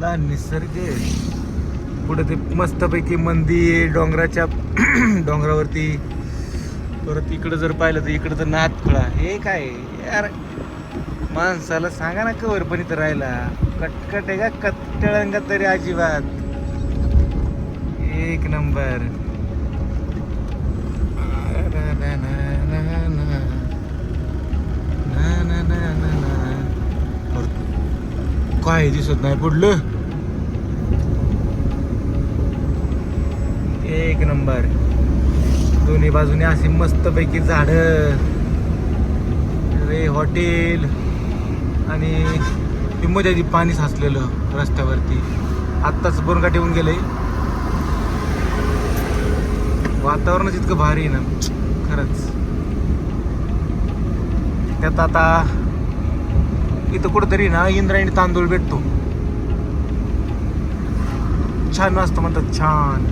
कसला निसर्ग आहे. पुढे ते मस्तपैकी मंदिर डोंगराच्या डोंगरावरती. परत इकडं जर पाहिलं तर इकडं तर नाथखळा हे काय? यार माणसाला सांगा ना कवर पण इथं राहायला. कटकट आहे का? कट्टळंगा तरी अजिबात. एक नंबर. काय दिसत नाही पुढलं एक नंबर. दोन्ही बाजूने अशी मस्तपैकी झाड. रे हॉटेल. आणि ती मजा ती पाणी साचलेलं रस्त्यावरती. आत्ताच बोरगा ठेवून गेलंय वातावरणच इतकं भारी आहे ना. खरंच. त्यात आता इथं कुठंतरी ना इंद्रायणी तांदूळ भेटतो. छान असतं म्हणतात छान.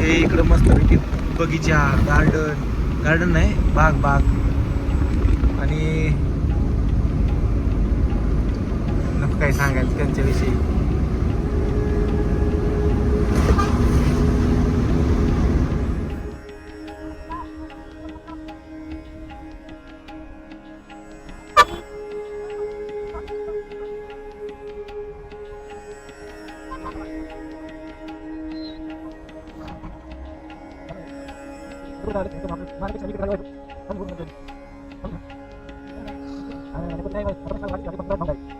हे इकडं मस्त पैकी बगीचा गार्डन गार्डन नाही बाग बाग. आणि नको काय सांगायचं त्यांच्याविषयी. Thank you.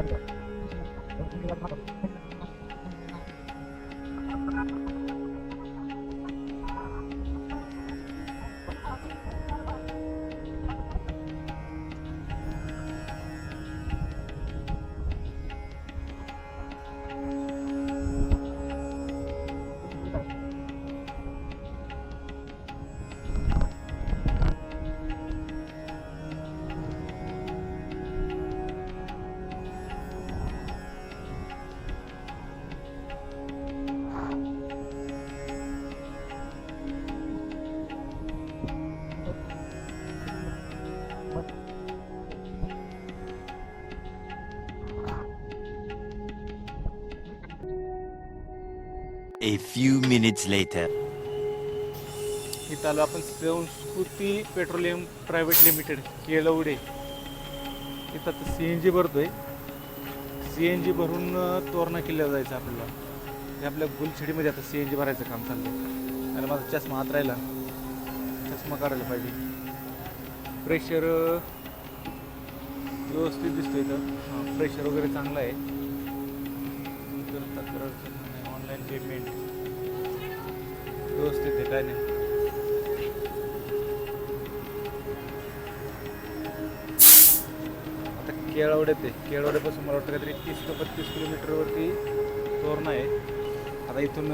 धन्यवाद A few minutes later. इथं आलो आपण संस्कृती पेट्रोलियम प्रायव्हेट लिमिटेड केळवडे. इथं आता सी एन जी भरतोय. सी एन जी भरून तोरणा किल्ल्यावर जायचं आपल्याला. हे आपल्या गुलछडीमध्ये आता सी एन जी भरायचं काम चाललं आणि माझा चष्मा हात राहिला. चष्मा काढायला पाहिजे. प्रेशर व्यवस्थित दिसतोय इथं. प्रेशर वगैरे चांगलं आहे. पेमेंट व्यवस्थित आहे काय नाही. आता केळवड्यात आहे केळवड्यापासून मला वाटतं काहीतरी तीस ते बत्तीस किलोमीटरवरती तोरणा आहे. आता इथून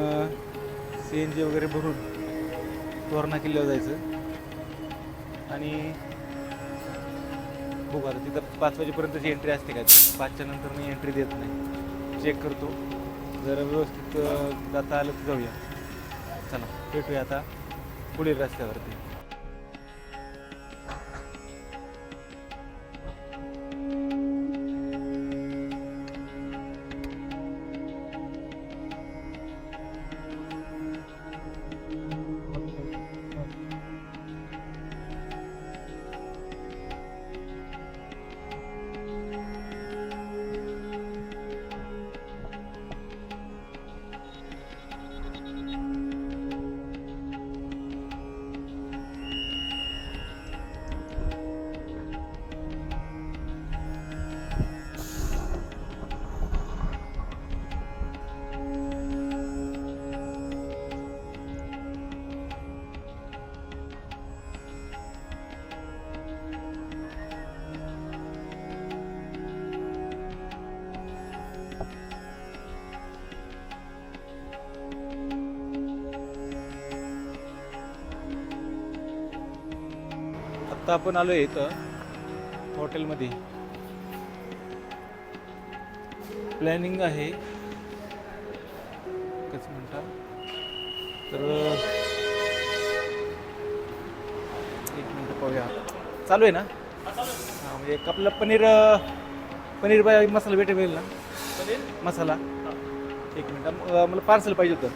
सी एन जी वगैरे भरून तोरणा किल्ल्यावर जायचं. आणि बघू आता तिथं पाच वाजेपर्यंतची एंट्री असते काय पाचच्या नंतर मी एंट्री देत नाही. चेक करतो. जर व्यवस्थित जाता आलं तर जाऊया. चला भेटूया आता पुढील रस्त्यावरती. आता आपण आलो इथं हॉटेलमध्ये. प्लॅनिंग आहे. कसं म्हणता तर एक मिनिट पाहूया. चालू आहे ना? हां म्हणजे एक आपलं पनीर पनीर बाय मसाला भेटेल ना? मसाला. एक मिनिट मला पार्सल पाहिजे होतं.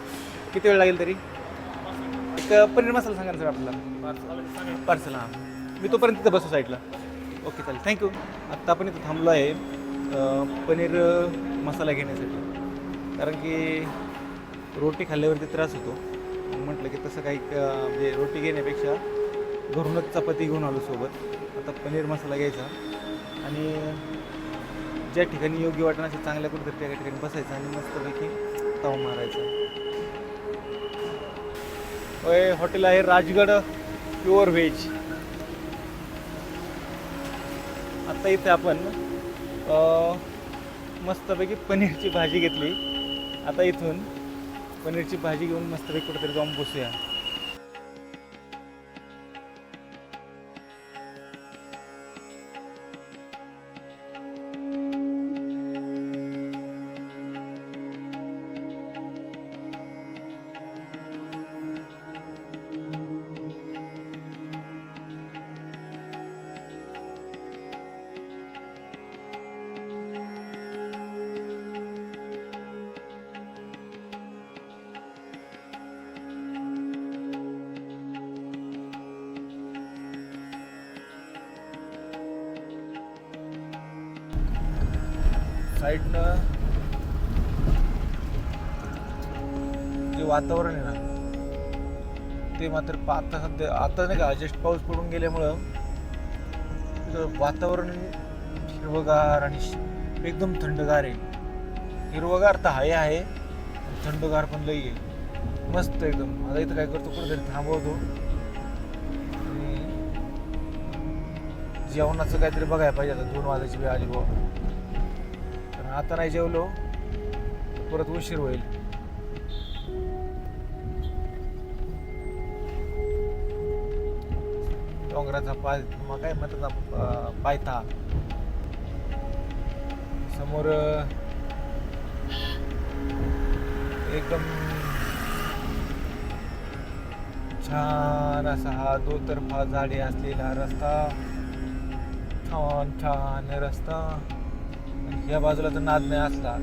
किती वेळ लागेल तरी? एक पनीर मसाला सांगा ना सर आपल्याला. पार्सल हां. मी तोपर्यंत तिथं बसू साईडला. ओके चालेल. थँक्यू आत्ता आपण इथं थांबलो आहे. पनीर मसाला घेण्यासाठी. कारण की रोटी खाल्ल्यावरती त्रास होतो. म्हटलं की तसं काही म्हणजे रोटी घेण्यापेक्षा घरूनच चपाती घेऊन आलो सोबत. आता पनीर मसाला घ्यायचा. आणि ज्या ठिकाणी योग्य वाटणं असे चांगल्या कुठेतरी त्या ठिकाणी बसायचं आणि मस्तपैकी ताव मारायचा. होय हॉटेल आहे राजगड प्युअर व्हेज. आता इथे आपण मस्तपैकी पनीरची भाजी घेतली. आता इथून पनीरची भाजी घेऊन मस्तपैकी कुठेतरी जाऊन बसूया. साईडनं जे वातावरण आहे ना ते मात्र आता सध्या आता नाही का जस्ट पाऊस पडून गेल्यामुळं वातावरण हिरवगार आणि एकदम थंडगार आहे. हिरवगार तर आहे आहे थंडगार पण लई आहे. मस्त एकदम. आता इथं काय करतो कुठेतरी थांबवतो. जेवणाचं काहीतरी बघायला पाहिजे आता दोन वाजायची वेळ आली बाबा आता नाही जेवलो परत उशीर होईल. डोंगराचा पाय मग काय म्हणतात पायथा. समोर एकदम छान असा हा दोतर्फा झाडे असलेला रस्ता. छान छान रस्ता. या बाजूला तर नाद नाही असला.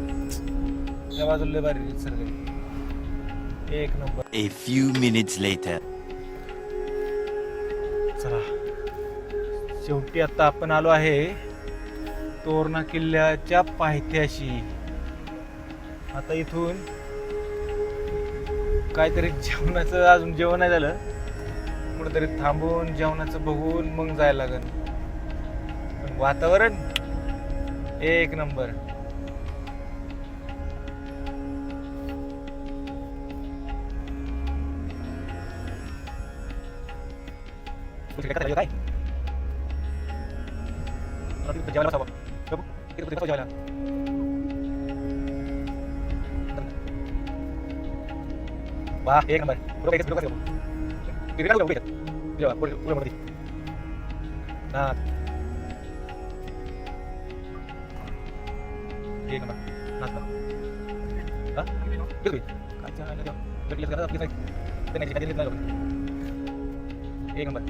या बाजूला लय भारी निसर्ग. एक number. A few minutes later. चला. शेवटी आता आपण आलो आहे तोरणा किल्ल्याच्या पायथ्याशी. आता इथून काहीतरी जेवणाचं अजून जेवण नाही झालं. कुठेतरी थांबून जेवणाचं बघून मग जायला लागेल पण वातावरण एक नंबर काय जेवायला बसावं प्रभू इथे कुठे बसावं जेवायला वा एक नंबर पुढं काय पुढं काय तिथे काय उभे जेवा पुढे पुढे मध्ये हा एक नंबर नाचता हा? किती काय चाललं जेवा भेटलं आपली एक नंबर.